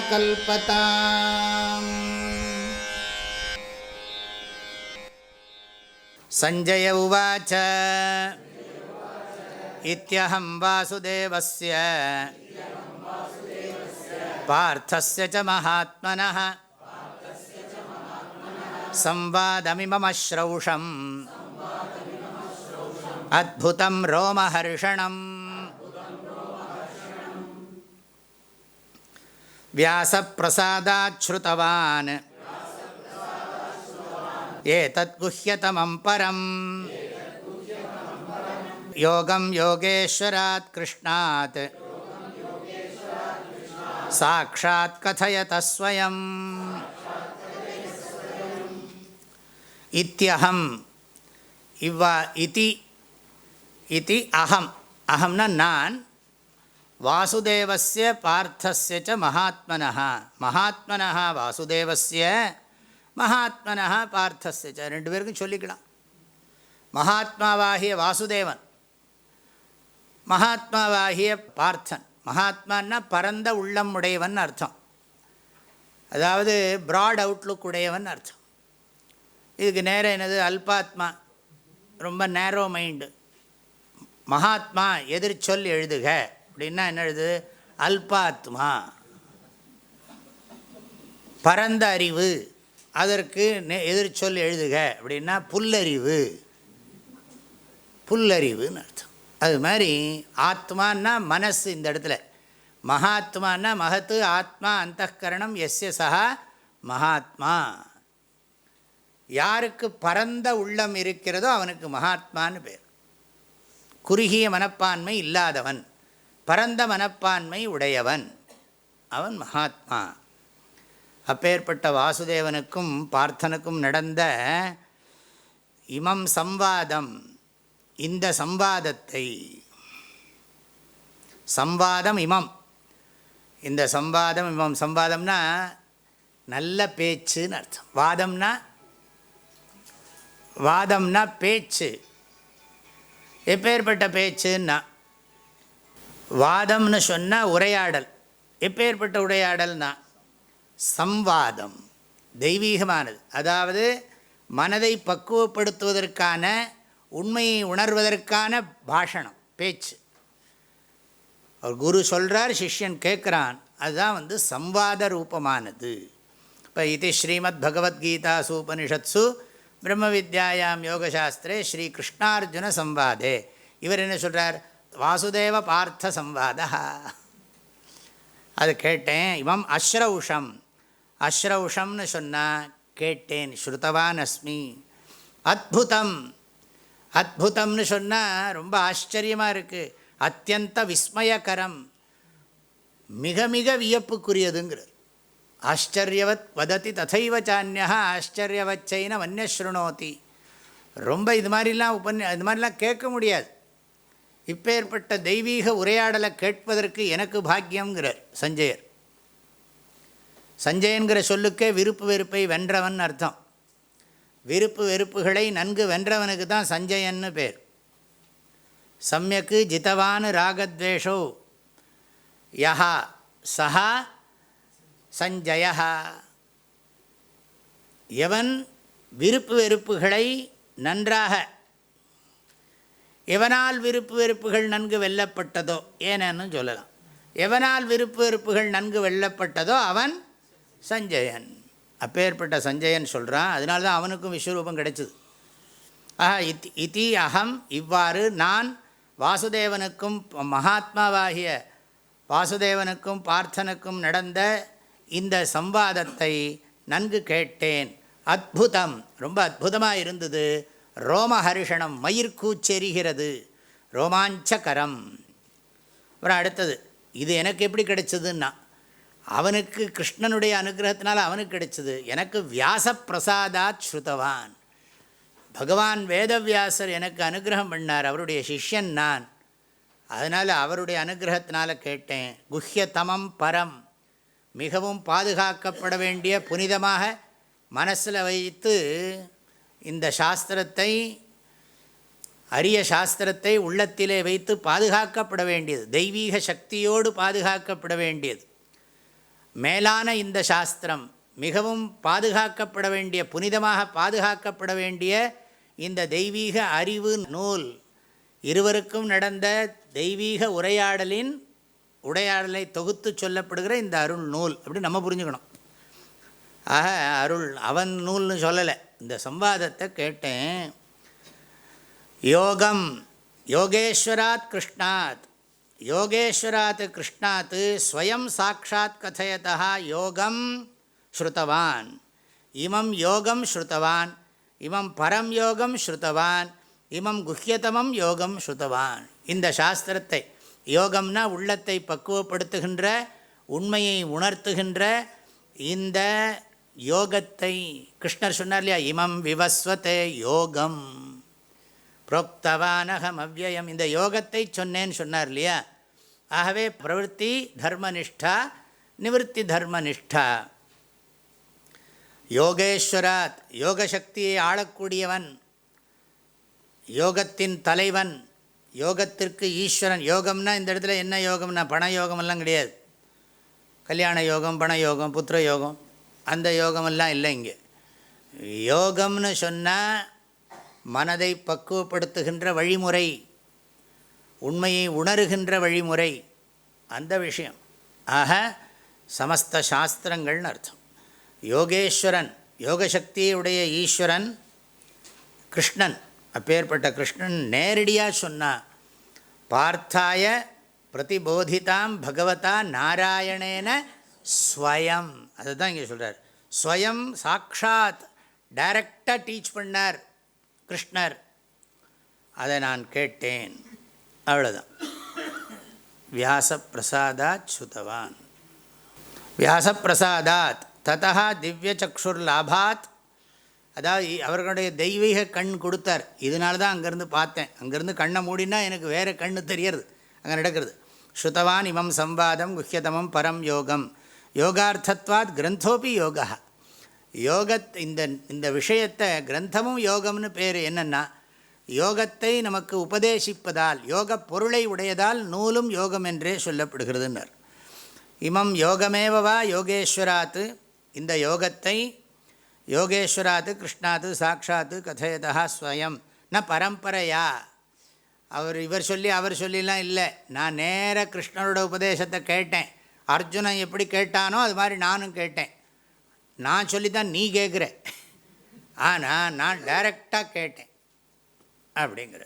कल्पताम्। सञ्जय उवाच। इत्यहं वासुदेवस्य। पार्थस्य च महात्मनः। संवादमिममश्रौषम्। अद्भुतं रोमहर्षणम् व्यासप्रसादाच्छ्रुतवान् एतद्गुह्यतमं परम् योगं योगेश्वरात् कृष्णात् साक्षात् कथयतः स्वयम् இத்தியகம் இவ்வா இதி இதி அகம் அகம்னா நான் வாசுதேவசிய பார்த்தஸ்ய ச மகாத்மனா மகாத்மனः வாசுதேவஸ்ய மகாத்மனः பார்த்தஸ்ய ச. ரெண்டு பேருக்கும் சொல்லிக்கலாம். மகாத்மாவாகிய வாசுதேவன் மகாத்மாவாகிய பார்த்தன். மகாத்மான்னா பரந்த உள்ளம் உடையவன் அர்த்தம். அதாவது ப்ராட் அவுட்லுக் உடையவன் அர்த்தம். இதுக்கு நேரம் என்னது? அல்பாத்மா ரொம்ப நேரோ மைண்டு மகாத்மா எதிர்ச்சொல் எழுதுக. அப்படின்னா என்ன எழுது அல்பாத்மா. பரந்த அறிவு. அதற்கு எதிர்ச்சொல் எழுதுக அப்படின்னா புல்லறிவு. புல்லறிவுன்னு அர்த்தம். அது மாதிரி ஆத்மான்னா மனசு இந்த இடத்துல. மகாத்மானா மகத்து ஆத்மா அந்தகரணம் எஸ்ய சகா மகாத்மா. யாருக்கு பரந்த உள்ளம் இருக்கிறதோ அவனுக்கு மகாத்மான்னு பேர். குறுகிய மனப்பான்மை இல்லாதவன். பரந்த மனப்பான்மை உடையவன். அவன் மகாத்மா. அப்பேற்பட்ட வாசுதேவனுக்கும் பார்த்தனுக்கும் நடந்த இமம் சம்வாதம் இந்த சம்வாதத்தை சம்வாதம் இமம். இந்த சம்வாதம் இமம் சம்வாதம்னா நல்ல பேச்சுன்னு அர்த்தம். வாதம்னா வாதம்னா பேச்சு. எப்பேற்பட்ட பேச்சுன்னா வாதம்னு சொன்னால் உரையாடல். எப்பேற்பட்ட உரையாடல்னா சம்வாதம் தெய்வீகமானது. அதாவது மனதை பக்குவப்படுத்துவதற்கான உண்மையை உணர்வதற்கான பாஷணம் பேச்சு. அவர் குரு சொல்கிறார் சிஷ்யன் கேட்குறான் அதுதான் வந்து சம்வாத ரூபமானது. இப்போ இது ஸ்ரீமத் பகவத்கீதாசு உபனிஷத்சு பிரம்ம வித்யாயாம் யோகசாஸ்திரே ஸ்ரீ கிருஷ்ணார்ஜுன சம்வாதே. இவர் என்ன சொல்கிறார் வாசுதேவ பார்த்த சம்வாதா அது கேட்டேன் இவம் அஸ்ரௌஷம் அஸ்ரௌஷம்னு சொன்னால் கேட்டேன் ஸ்ருதவான் அஸ்மி அத்புதம். அத்புதம்னு சொன்னால் ரொம்ப ஆச்சரியமாக இருக்குது அத்தியந்த விஸ்மயகரம். மிக மிக வியப்புக்குரியதுங்கிறது. ஆச்சரியவத் வதத்தி ததைவ சான்யா ஆச்சரியவச்சைன வன்யஸ்ருணோத்தி ரொம்ப இது மாதிரிலாம் உபன்யா இது மாதிரிலாம் கேட்க முடியாது. இப்பேற்பட்ட தெய்வீக உரையாடலை கேட்பதற்கு எனக்கு பாக்கியங்கிறார் சஞ்சயர். சஞ்சயன்கிற சொல்லுக்கே விருப்பு வெறுப்பை வென்றவன் அர்த்தம். விருப்பு வெறுப்புகளை நன்கு வென்றவனுக்கு தான் சஞ்சயன்னு பேர். சமயக்கு ஜிதவான் ராகத்வேஷோ யஹா சஹா சஞ்சய எவன் விருப்பு வெறுப்புகளை நன்றாக எவனால் விருப்பு வெறுப்புகள் நன்கு வெல்லப்பட்டதோ ஏனன்னு சொல்லலாம். எவனால் விருப்பு வெறுப்புகள் நன்கு வெல்லப்பட்டதோ அவன் சஞ்சயன். அப்பேற்பட்ட சஞ்சயன் சொல்கிறான் அதனால தான் அவனுக்கும் விஸ்வரூபம் கிடைச்சிது. ஆஹா இத் இதி அகம் இவ்வாறு நான் வாசுதேவனுக்கும் மகாத்மாவாகிய வாசுதேவனுக்கும் பார்த்தனுக்கும் நடந்த இந்த சம்பாதத்தை நன்கு கேட்டேன். அற்புதம் ரொம்ப அற்புதமாக இருந்தது. ரோமஹர்ஷணம் மயிர்கூச்செரிகிறது ரோமாஞ்சகரம். அப்புறம் அடுத்தது இது எனக்கு எப்படி கிடைச்சதுன்னா அவனுக்கு கிருஷ்ணனுடைய அனுகிரகத்தினால் அவனுக்கு கிடைச்சது. எனக்கு வியாச பிரசாதாத் ஸ்ருதவான். பகவான் வேதவியாசர் எனக்கு அனுகிரகம் பண்ணார் அவருடைய சிஷ்யன் நான். அதனால் அவருடைய அனுகிரகத்தினால் கேட்டேன் குஹ்யதமம் பரம். மிகவும் பாதுகாக்கப்பட வேண்டிய புனிதமாக மனசில் வைத்து இந்த சாஸ்திரத்தை அரிய சாஸ்திரத்தை உள்ளத்திலே வைத்து பாதுகாக்கப்பட வேண்டியது. தெய்வீக சக்தியோடு பாதுகாக்கப்பட வேண்டியது. மேலான இந்த சாஸ்திரம் மிகவும் பாதுகாக்கப்பட வேண்டிய புனிதமாக பாதுகாக்கப்பட வேண்டிய இந்த தெய்வீக அறிவு நூல். இருவருக்கும் நடந்த தெய்வீக உரையாடலின் உரையாடலை தொகுத்து சொல்லப்படுகிற இந்த அருள் நூல். அப்படின்னு நம்ம புரிஞ்சுக்கணும். ஆக அருள் அவன் நூல்னு சொல்லலை. இந்த சம்வாதத்தை கேட்டேன். யோகம் யோகேஸ்வராத் கிருஷ்ணாத். யோகேஸ்வராத் கிருஷ்ணாத் ஸ்வயம் சாட்சாத் கதையதா யோகம் ஸ்ருத்தவான் இமம் யோகம் ஸ்ருத்தவான் இமம் பரம் யோகம் ஸ்ருத்தவான் இமம் குஹ்யதமம் யோகம் ஸ்ருத்தவான் இந்த சாஸ்திரத்தை யோகம்னா உள்ளத்தை பக்குவப்படுத்துகின்ற உண்மையை உணர்த்துகின்ற இந்த யோகத்தை கிருஷ்ணர் சொன்னார் இல்லையா? இமம் விவஸ்வத்தே யோகம். புரோக்தவானகம் அவ்வயம். இந்த யோகத்தை சொன்னேன்னு சொன்னார் இல்லையா? ஆகவே பிரவருத்தி தர்மனிஷ்டா நிவர்த்தி தர்மனிஷ்டா. யோகேஸ்வராத் யோகசக்தியை ஆளக்கூடியவன் யோகத்தின் தலைவன் யோகத்திற்கு ஈஸ்வரன். யோகம்னா இந்த இடத்துல என்ன யோகம்னா பண யோகமெல்லாம் கிடையாது. கல்யாண யோகம் பண யோகம் புத்திர யோகம். அந்த யோகமெல்லாம் இல்லை இங்கே. யோகம்னு சொன்னால் மனதை பக்குவப்படுத்துகின்ற வழிமுறை உண்மையை உணருகின்ற வழிமுறை அந்த விஷயம். ஆக சமஸ்த சாஸ்திரங்கள்னு அர்த்தம். யோகேஸ்வரன் யோகசக்தியுடைய ஈஸ்வரன் கிருஷ்ணன் அப்பேற்பட்ட கிருஷ்ணன் நேரடியாக சொன்னால் பார்த்தாய பிரதிபோதிதாம் பகவதா நாராயணேன ஸ்வயம். அதுதான் இங்கே சொல்கிறார் ஸ்வயம் சாட்சாத் டைரக்டாக டீச் பண்ணார் கிருஷ்ணர். அதை நான் கேட்டேன். அவ்வளோதான் வியாசப்பிரசாதாத் சுதவான். வியாசப்பிரசாதாத். ததா திவ்யச்சக்ஷுர் லாபாத் அதாவது அவர்களுடைய தெய்வீக கண் கொடுத்தார். இதனால தான் அங்கேருந்து பார்த்தேன். அங்கேருந்து கண்ணை மூடினா எனக்கு வேறு கண்ணு தெரியறது. அங்கே நடக்கிறது. ஸ்ருதவான் இமம் சம்வாதம் குஹ்யதமம் பரம் யோகம். யோகார்த்தத்வாத் கிரந்தோபி யோகா. யோகத் இந்த இந்த விஷயத்தை கிரந்தமும் யோகம்னு பேர் என்னென்னா யோகத்தை நமக்கு உபதேசிப்பதால் யோக பொருளை உடையதால் நூலும் யோகம் என்றே சொல்லப்படுகிறதுனர் இமம் யோகமேவவா யோகேஸ்வராத்து இந்த யோகத்தை யோகேஸ்வராத்து கிருஷ்ணாத்து சாட்சாத்து கதையதா ஸ்வயம் ந பரம்பரையா. அவர் இவர் சொல்லி அவர் சொல்லிலாம் இல்லை. நான் நேர கிருஷ்ணரோட உபதேசத்தை கேட்டேன். அர்ஜுனன் எப்படி கேட்டானோ அது மாதிரி நானும் கேட்டேன். நான் சொல்லி தான் நீ கேட்குற ஆனால் நான் டைரெக்டாக கேட்டேன். அப்படிங்கிற